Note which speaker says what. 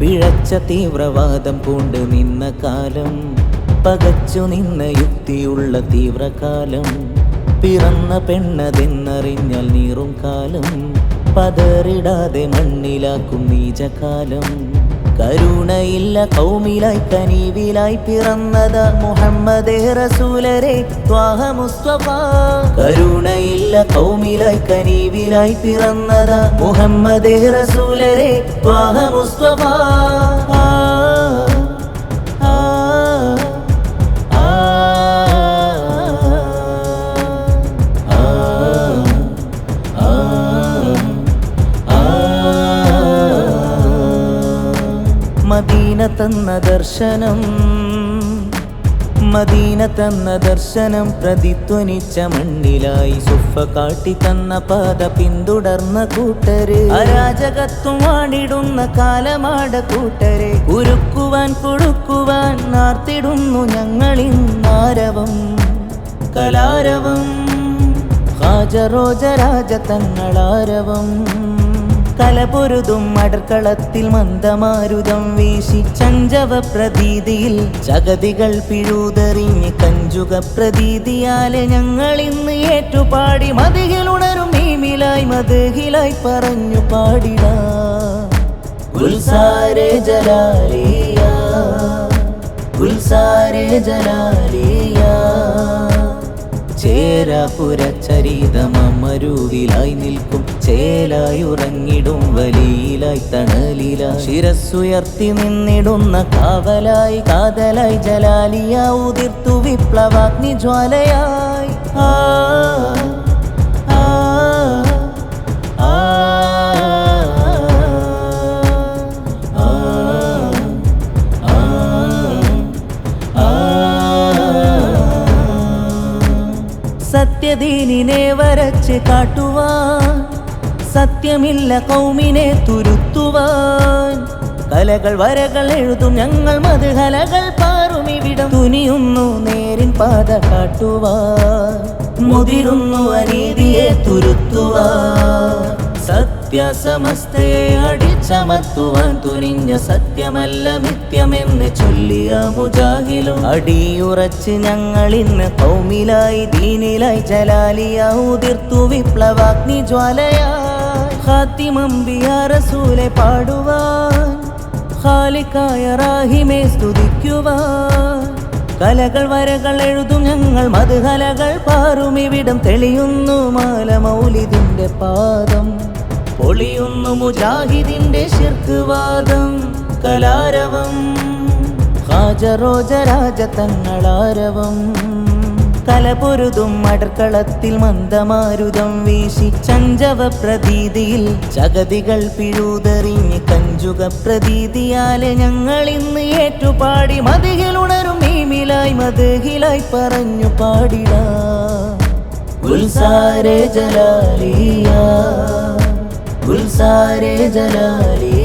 Speaker 1: പിഴച്ച തീവ്രവാദം പൂണ്ട് നിന്ന കാലം പകച്ചു നിന്ന യുക്തിയുള്ള തീവ്രകാലം പിറന്ന പെണ്ണതെന്നറിഞ്ഞാൽ നീറും കാലം പതറിടാതെ മണ്ണിലാക്കും നീചകാലം. കരുണയില്ല കൗമിലായി കനീവിലായി പിറന്നത മുഹമ്മദേ റസൂലരെ ത്വാഹ മുസ്തഫ കരുണയില്ല കൗമിലായി കനീവിലായി പിറന്നത മുഹമ്മദേ റസൂലരെ ത്വാഹ മുസ്തഫ മദീന തന്ന ദർശനം മദീന തന്ന ദർശനം പ്രതിധ്വനിച്ച മണ്ണിലായി സുഫ കാട്ടി തന്ന പാത പിന്തുടർന്ന കൂട്ടര്. അരാജകത്വം വാണിടുന്ന കാലമാട കൂട്ടരെ. ഉരുക്കുവാൻ കൊടുക്കുവാൻ നാർത്തിടുന്നു ഞങ്ങളിന്നാരവം കലാരവം ഹാജറോജരാജ തങ്ങളാരവം. കലപൊരുതും അടർക്കളത്തിൽ മന്ദമാരുതം വീശി ചഞ്ചവ പ്രതീതിയിൽ ജഗതികൾ പിഴുതെറിഞ്ഞ് കഞ്ചുക പ്രതീതിയാലെ ഞങ്ങൾ ഇന്ന് ഏറ്റുപാടി മതികിലുണരും മീമിലായി മതിലായി പറഞ്ഞു പാടിട. ഗുൽസാരെ ജലാലിയ. ഗുൽസാരെ ജലാലിയ. ചേരാപുരച്ചരിതമരുവിലായി നിൽക്കും. ചേലായി ഉറങ്ങിടും വലിയിലായി തണലില. ശിരസ്സുയർത്തി നിന്നിടുന്ന കാവലായി കാതലായി ജലാലിയാ. ഉതിർത്തു വിപ്ലവാഗ്നി ജ്വാലയായി ആ, സത്യദീനിനെ വരച്ച് കാട്ടുവാൻ സത്യമില്ല കൗമിനെ തുരുത്തുവാൻ. കലകൾ വരകൾ എഴുതും ഞങ്ങൾ മധുകലകൾ പാറും ഇവിടം. തുനിയുന്നു നേരിൻ പാത കാട്ടുവാൻ മുതിരുന്നു അനീതിയെ തുരുത്തുവാൻ. സത്യസമസ്തയെ അടിച്ചമർത്തുവാൻ തുനിഞ്ഞ സത്യമല്ല മിഥ്യമെന്ന് ചൊല്ലിയ മുജാഹിലും അടിയുറച്ച് ഞങ്ങൾ ഇന്ന് കൗമിലായി ദീനിലായി ജലാലിയ ഉതിർത്തു വിപ്ലവാഗ്നി ജ്വാലയായി. ഹാത്തിമമ്പിയ റസൂലെ പാടുവാൻ ഖാലിക്കായ റാഹിമെ സ്തുതിക്കുവാൻ. കലകൾ വരകൾ എഴുതും ഞങ്ങൾ മധുകലകൾ പാറും ഇവിടം തെളിയുന്നു മാല മൗലിദിന്റെ പാദം. പൊളിയുന്നു മുജാഹിദിന്റെ ശിർക്കുവാദം കലാരവം. ഹാജറോജരാജ തങ്ങളാരവം കലപൊരുതും അടർക്കളത്തിൽ മന്ദമാരുതം വീശി ചഞ്ചവ പ്രതീതിയിൽ ജഗതികൾ പിഴുതെറിഞ്ഞ് കഞ്ചുക പ്രതീതിയാലെ ഞങ്ങൾ ഇന്ന് ഏറ്റുപാടി മതികിലുണരും മീമിലായി മതിഹിലായി പറഞ്ഞു പാടിട. ഉൽസാരേ ജലാലിയ. ഗുൽസാരെ ജലാലിയ